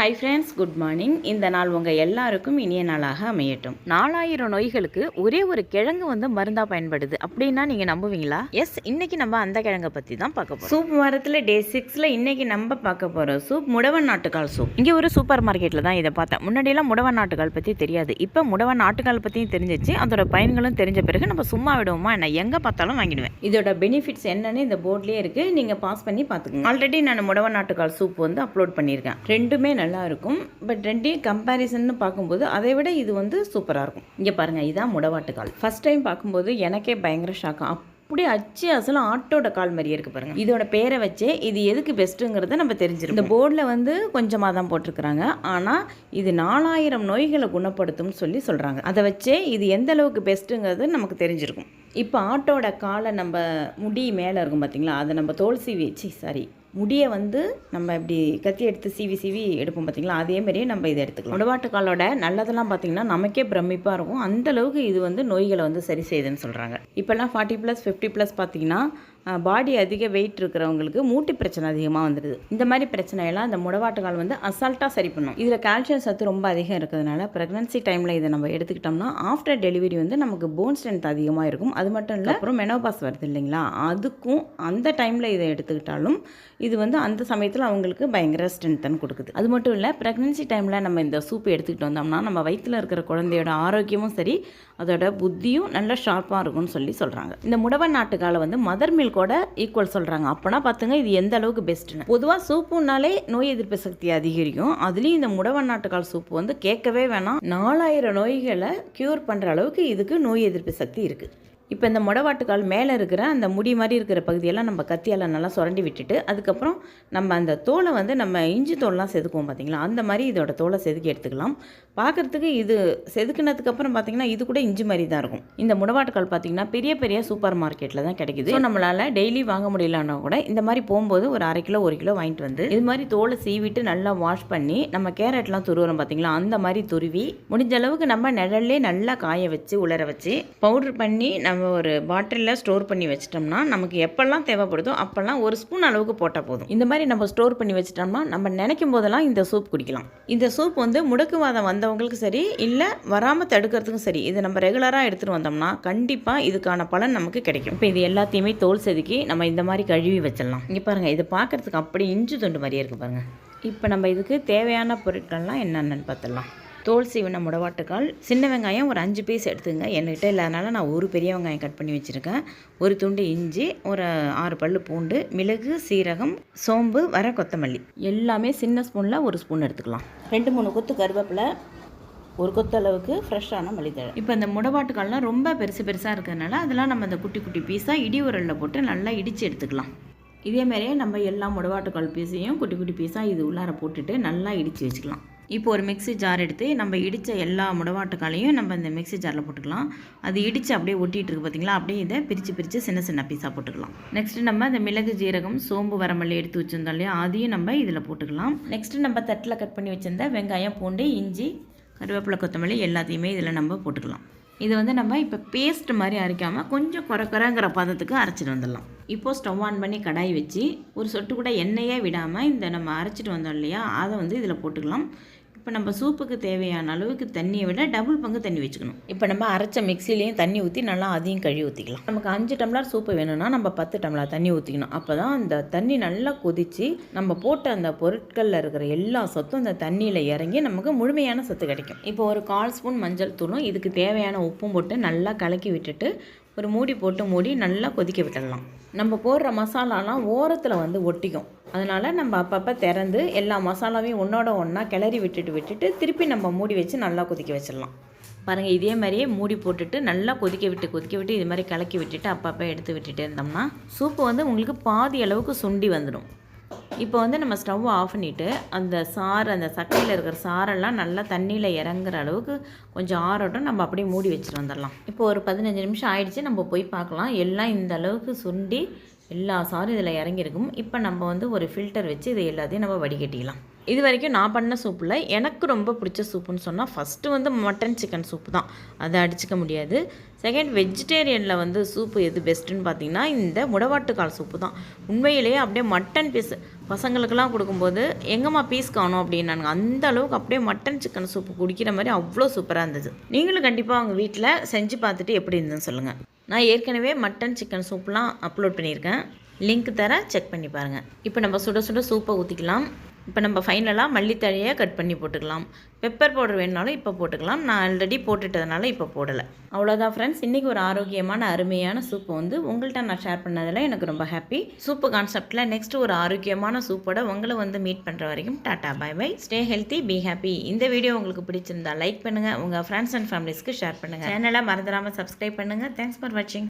Hi friends good morning இந்த நாள் உங்கள் எல்லாருக்கும் இனிய நாளாக அமையட்டும். நாலாயிரம் நோய்களுக்கு ஒரே ஒரு கிழங்கு வந்து மருந்தாக பயன்படுது. அப்படின்னா நீங்கள் நம்புவீங்களா? எஸ் இன்னைக்கு நம்ம அந்த கிழங்கை பற்றி தான் பார்க்க போகிறோம் சூப் வாரத்தில் டே சிக்ஸில் இன்னைக்கு நம்ம பார்க்க போகிறோம் சூப் முடவன் நாட்டுக்கால் சூப் இங்கே ஒரு சூப்பர் மார்க்கெட்டில் தான் இதை பார்த்தேன். முன்னாடியெல்லாம் முடவன் நாட்டுக்கால் பற்றி தெரியாது. இப்போ முடவன் நாட்டுக்கால் பற்றியும் தெரிஞ்சிச்சு. அதோட பயன்களும் தெரிஞ்ச பிறகு நம்ம சும்மா விடுவோமா நான் எங்கே பார்த்தாலும் வாங்கிடுவேன். இதோட பெனிஃபிட்ஸ் என்னன்னு இந்த போர்ட்லேயே இருக்குது நீங்கள் பாஸ் பண்ணி பார்த்துக்கோங்க. ஆல்ரெடி நான் முடவன் நாட்டுக்கால் சூப் வந்து அப்லோட் பண்ணியிருக்கேன். ரெண்டுமே நல்லா நல்லாயிருக்கும். பட் ரெண்டையும் கம்பேரிசன்னு பார்க்கும்போது அதை விட இது வந்து சூப்பராக இருக்கும். இங்கே பாருங்கள் இதான் முடவாட்டுக்கால் ஃபஸ்ட் டைம் பார்க்கும்போது எனக்கே பயங்கர ஷாக்கம் அப்படியே அச்சு அசலும் ஆட்டோட கால் மாதிரியே இருக்கு பாருங்க. இதோட பேரை வச்சே இது எதுக்கு பெஸ்ட்டுங்கிறத நம்ம தெரிஞ்சிருக்கும். இந்த போர்டில் வந்து கொஞ்சமாக தான் போட்டிருக்கிறாங்க. ஆனால் இது நாலாயிரம் நோய்களை குணப்படுத்தும்னு சொல்லி சொல்கிறாங்க அதை வச்சே இது எந்த அளவுக்கு பெஸ்ட்டுங்கிறது நமக்கு தெரிஞ்சிருக்கும். இப்போ ஆட்டோட காலை நம்ம முடி மேலே இருக்கும் பார்த்தீங்களா அதை நம்ம தோல்சி வச்சு சாரி முடியை வந்து நம்ம இப்படி கத்தி எடுத்து சீவி சீவி எடுப்போம் பார்த்திங்களா அதே மாதிரியே நம்ம இதை எடுத்துக்கலாம். முடவாட்டுக்காலோட நல்லதெல்லாம் பார்த்திங்கன்னா நமக்கே பிரமிப்பாக இருக்கும். அந்த அளவுக்கு இது வந்து நோய்களை வந்து சரி செய்யுதுன்னு சொல்கிறாங்க இப்போல்லாம் ஃபார்ட்டி ப்ளஸ் ஃபிஃப்டி ப்ளஸ் பார்த்திங்கன்னா பாடி அதிக வெயிட் இருக்கிறவங்களுக்கு மூட்டு பிரச்சனை அதிகமாக வந்துடுது. இந்த மாதிரி பிரச்சனையெல்லாம் இந்த முடவாட்டுக்கால் வந்து அசால்ட்டாக சரி பண்ணும். இதில் கால்சியம் சத்து ரொம்ப அதிகம் இருக்கிறதுனால ப்ரெக்னன்சி டைமில் இதை நம்ம எடுத்துக்கிட்டோம்னா ஆஃப்டர் டெலிவரி வந்து நமக்கு போன் ஸ்ட்ரென்த் அதிகமாக இருக்கும். அது மட்டும் இல்லை அப்புறம் மெனோபாஸ் வருது இல்லைங்களா? அதுக்கும் அந்த டைமில் இதை எடுத்துக்கிட்டாலும் இது வந்து அந்த சமயத்தில் அவங்களுக்கு பயங்கர ஸ்ட்ரென்த்தன் கொடுக்குது. அது மட்டும் இல்லை ப்ரெக்னன்சி டைமில் நம்ம இந்த சூப் எடுத்துக்கிட்டு வந்தோம்னா நம்ம வயிற்றில் இருக்கிற குழந்தையோட ஆரோக்கியமும் சரி அதோட புத்தியும் நல்ல ஷார்ப்பாக இருக்கும்னு சொல்லி சொல்கிறாங்க இந்த முடவன் நாட்டுக்கால வந்து மதர் மில்கோட ஈக்குவல் சொல்கிறாங்க அப்போனா பார்த்துங்க இது எந்த அளவுக்கு பெஸ்ட்டுன்னு பொதுவாக சூப்புனாலே நோய் எதிர்ப்பு சக்தி அதிகரிக்கும். அதுலேயும் இந்த முடவன் நாட்டுக்கால் சூப்பு வந்து கேட்கவே வேணாம். நாலாயிரம் நோய்களை க்யூர் பண்ணுற அளவுக்கு இதுக்கு நோய் எதிர்ப்பு சக்தி இருக்குது இப்போ இந்த முடவாட்டுக்கால் மேலே இருக்கிற அந்த முடி மாதிரி இருக்கிற பகுதியெல்லாம் நம்ம கத்தியால் நல்லா சுரண்டி விட்டுட்டு அதுக்கப்புறம் நம்ம அந்த தோலை வந்து நம்ம இஞ்சி தோல்லாம் செதுக்குவோம் பார்த்திங்களா? அந்த மாதிரி இதோட தோலை செதுக்கி எடுத்துக்கலாம். பார்க்குறதுக்கு இது செதுக்குனதுக்கப்புறம் பார்த்திங்கன்னா இது கூட இஞ்சி மாதிரி தான் இருக்கும். இந்த முடவாட்டுக்கால் பார்த்தீங்கன்னா பெரிய பெரிய சூப்பர் மார்க்கெட்டில் தான் கிடைக்குது. ஸோ நம்மளால் டெய்லி வாங்க முடியலன்னா கூட இந்த மாதிரி போகும்போது ஒரு அரை கிலோ ஒரு கிலோ வாங்கிட்டு வந்து இது மாதிரி தோலை சீவிட்டு நல்லா வாஷ் பண்ணி நம்ம கேரட்லாம் துருவுறோம் பார்த்திங்களா? அந்த மாதிரி துருவி முடிஞ்ச அளவுக்கு நம்ம நிழல்லே நல்லா காய வச்சு உலர வச்சு பவுடர் பண்ணி நம்ம நம்ம ஒரு பாட்டிலில் ஸ்டோர் பண்ணி வச்சிட்டோம்னா நமக்கு எப்போல்லாம் தேவைப்படுதோ அப்போல்லாம் ஒரு ஸ்பூன் அளவுக்கு போட்டால் போதும். இந்த மாதிரி நம்ம ஸ்டோர் பண்ணி வச்சிட்டோம்னா நம்ம நினைக்கும் போதெல்லாம் இந்த சூப் குடிக்கலாம். இந்த சூப் வந்து முடக்குவாதம் வந்தவங்களுக்கு சரி இல்லை வராமல் தடுக்கிறதுக்கும் சரி இதை நம்ம ரெகுலராக எடுத்துகிட்டு வந்தோம்னா கண்டிப்பாக இதுக்கான பலன் நமக்கு கிடைக்கும். இப்போ இது எல்லாத்தையுமே தோல் செதுக்கி நம்ம இந்த மாதிரி கழுவி வச்சிடலாம். இங்கே பாருங்கள் இது பார்க்குறதுக்கு அப்படி இஞ்சி துண்டு மாதிரியே இருக்குது பாருங்கள் இப்போ நம்ம இதுக்கு தேவையான பொருட்கள்லாம் என்னென்னு பார்த்துடலாம் தோல் சீவன முடவாட்டுக்கால். சின்ன வெங்காயம் ஒரு அஞ்சு பீஸ் எடுத்துங்க. என்கிட்ட இல்லாதனால நான் ஒரு பெரிய வெங்காயம் கட் பண்ணி வச்சுருக்கேன். ஒரு துண்டு இஞ்சி ஒரு ஆறு பல் பூண்டு மிளகு சீரகம் சோம்பு வர கொத்தமல்லி. எல்லாமே சின்ன ஸ்பூனில் ஒரு ஸ்பூன் எடுத்துக்கலாம். ரெண்டு மூணு கொத்து கருவேப்பிலை ஒரு கொத்து அளவுக்கு ஃப்ரெஷ்ஷான மல்லித்தழை. இப்போ இந்த முடவாட்டுக்கால்லாம் ரொம்ப பெருசு பெருசாக இருக்கிறதுனால அதெல்லாம் நம்ம இந்த குட்டி குட்டி பீஸாக இடி உரலில் போட்டு நல்லா இடித்து எடுத்துக்கலாம். இதே மாதிரியே நம்ம எல்லா முடவாட்டுக்கால் பீஸையும் குட்டி குட்டி பீஸாக இது உள்ளார போட்டுட்டு நல்லா இடித்து வச்சுக்கலாம். இப்போ ஒரு மிக்ஸி ஜார் எடுத்து நம்ம இடித்த எல்லா முடவாட்டுக்காலையும் நம்ம இந்த மிக்ஸி ஜாரில் போட்டுக்கலாம். அது இடித்து அப்படியே ஒட்டிகிட்டு இருக்கு பார்த்தீங்களா அப்படியே இதை பிரித்து பிரித்து சின்ன சின்ன பீஸாக போட்டுக்கலாம். நெக்ஸ்ட்டு நம்ம இந்த மிளகு ஜீரகம் சோம்பு வரமல்லி எடுத்து வச்சுருந்தோம் இல்லையா? அதையும் நம்ம இதில் போட்டுக்கலாம். நெக்ஸ்ட்டு நம்ம தட்டில் கட் பண்ணி வச்சுருந்த வெங்காயம் பூண்டு இஞ்சி கருவேப்பிலை கொத்தமல்லி எல்லாத்தையுமே இதில் நம்ம போட்டுக்கலாம். இது வந்து நம்ம இப்போ பேஸ்ட் மாதிரி அரைக்காமல் கொஞ்சம் குறை குறைங்கிற பதத்துக்கு அரைச்சிட்டு வந்துடலாம். இப்போது ஸ்டவ் ஆன் பண்ணி கடாய் வச்சு ஒரு சொட்டு கூட எண்ணெயே விடாமல் இந்த நம்ம அரைச்சிட்டு வந்தோம் இல்லையா? அதை வந்து இதில் போட்டுக்கலாம். இப்போ நம்ம சூப்புக்கு தேவையான அளவுக்கு தண்ணியை விட டபுள் பங்கு தண்ணி வச்சுக்கணும். இப்போ நம்ம அரைச்ச மிக்சிலையும் தண்ணி ஊற்றி நல்லா அதையும் கழுவி ஊற்றிக்கலாம் நமக்கு அஞ்சு டம்ளர் சூப்பு வேணும்னா நம்ம பத்து டம்ளர் தண்ணி ஊற்றிக்கணும் அப்போ தான் அந்த தண்ணி நல்லா கொதித்து நம்ம போட்ட அந்த பொருட்களில் இருக்கிற எல்லா சத்தும் அந்த தண்ணியில் இறங்கி நமக்கு முழுமையான சத்து கிடைக்கும். இப்போ ஒரு கால் ஸ்பூன் மஞ்சள் தூளும் இதுக்கு தேவையான உப்பும் போட்டு நல்லா கலக்கி விட்டுட்டு ஒரு மூடி போட்டு மூடி நல்லா கொதிக்க விட்டுடலாம். நம்ம போடுற மசாலாலாம் ஓரத்தில் வந்து ஒட்டிக்கும். அதனால் நம்ம அப்பப்போ திறந்து எல்லா மசாலாவையும் ஒன்றோட ஒன்றா கிளறி விட்டுட்டு விட்டுட்டு திருப்பி நம்ம மூடி வச்சு நல்லா கொதிக்க வச்சிடலாம். பாருங்கள் இதே மாதிரியே மூடி போட்டுட்டு நல்லா கொதிக்க விட்டு கொதிக்க விட்டு இது மாதிரி கலக்கி விட்டுட்டு அப்பப்போ எடுத்து விட்டுட்டு இருந்தோம்னா சூப்பு வந்து உங்களுக்கு பாதி அளவுக்கு சுண்டி வந்துடும். இப்போ வந்து நம்ம ஸ்டவ் ஆஃப் பண்ணிவிட்டு அந்த சாறு அந்த சக்கையில் இருக்கிற சாரெல்லாம் நல்லா தண்ணியில் இறங்குற அளவுக்கு கொஞ்சம் ஆறட்டும் நம்ம அப்படியே மூடி வச்சுட்டு வந்துடலாம் இப்போ ஒரு பதினஞ்சு நிமிஷம் ஆயிடுச்சு நம்ம போய் பார்க்கலாம். எல்லாம் இந்த அளவுக்கு சுண்டி எல்லா சாரும் இதில் இறங்கியிருக்கும். இப்போ நம்ம வந்து ஒரு ஃபில்டர் வச்சு இதை எல்லாத்தையும் நம்ம வடிகட்டிக்கலாம் இது வரைக்கும் நான் பண்ண சூப்பில் எனக்கு ரொம்ப பிடிச்ச சூப்புன்னு சொன்னால் ஃபஸ்ட்டு வந்து மட்டன் சிக்கன் சூப்பு தான். அதை அடிச்சுக்க முடியாது. செகண்ட் வெஜிடேரியனில் வந்து சூப்பு எது பெஸ்ட்டுன்னு பார்த்தீங்கன்னா இந்த முடவாட்டுக்கால் சூப்பு தான். உண்மையிலேயே அப்படியே மட்டன் பீஸ் பசங்களுக்கெல்லாம் கொடுக்கும்போது எங்கம்மா பீஸ் காணும் அப்படின்னாங்க. அந்த அளவுக்கு அப்படியே மட்டன் சிக்கன் சூப்பு குடிக்கிற மாதிரி அவ்வளோ சூப்பராக இருந்தது. நீங்களும் கண்டிப்பாக உங்கள் வீட்டில் செஞ்சு பார்த்துட்டு எப்படி இருந்ததுன்னு சொல்லுங்கள் நான் ஏற்கனவே மட்டன் சிக்கன் சூப்லாம் அப்லோட் பண்ணியிருக்கேன். லிங்க் தரேன் செக் பண்ணி பாருங்கள் இப்போ நம்ம சுட சுட சூப்பை ஊற்றிக்கலாம் இப்போ நம்ம ஃபைனலாக மல்லித்தழையை கட் பண்ணி போட்டுக்கலாம். பெப்பர் பவுடர் வேணுனாலும் இப்போ போட்டுக்கலாம். நான் ஆல்ரெடி போட்டுட்டதுனால இப்போ போடலை. அவ்வளோதான் ஃப்ரெண்ட்ஸ் இன்றைக்கி ஒரு ஆரோக்கியமான அருமையான சூப்பு வந்து உங்கள்கிட்ட நான் ஷேர் பண்ணதில் எனக்கு ரொம்ப ஹாப்பி சூப்பு கான்செப்டில் நெக்ஸ்ட் ஒரு ஆரோக்கியமான சூப்போட உங்களை வந்து மீட் பண்ணுற வரைக்கும் tata bye bye stay healthy be happy இந்த வீடியோ உங்களுக்கு பிடிச்சிருந்தா லைக் பண்ணுங்கள் உங்கள் ஃப்ரெண்ட்ஸ் அண்ட் ஃபேமிலிஸ்க்கு ஷேர் பண்ணுங்கள் சேனலை மறந்துடாமல் சப்ஸ்கிரைப் பண்ணுங்கள் தேங்க்ஸ் ஃபார் வாட்சிங்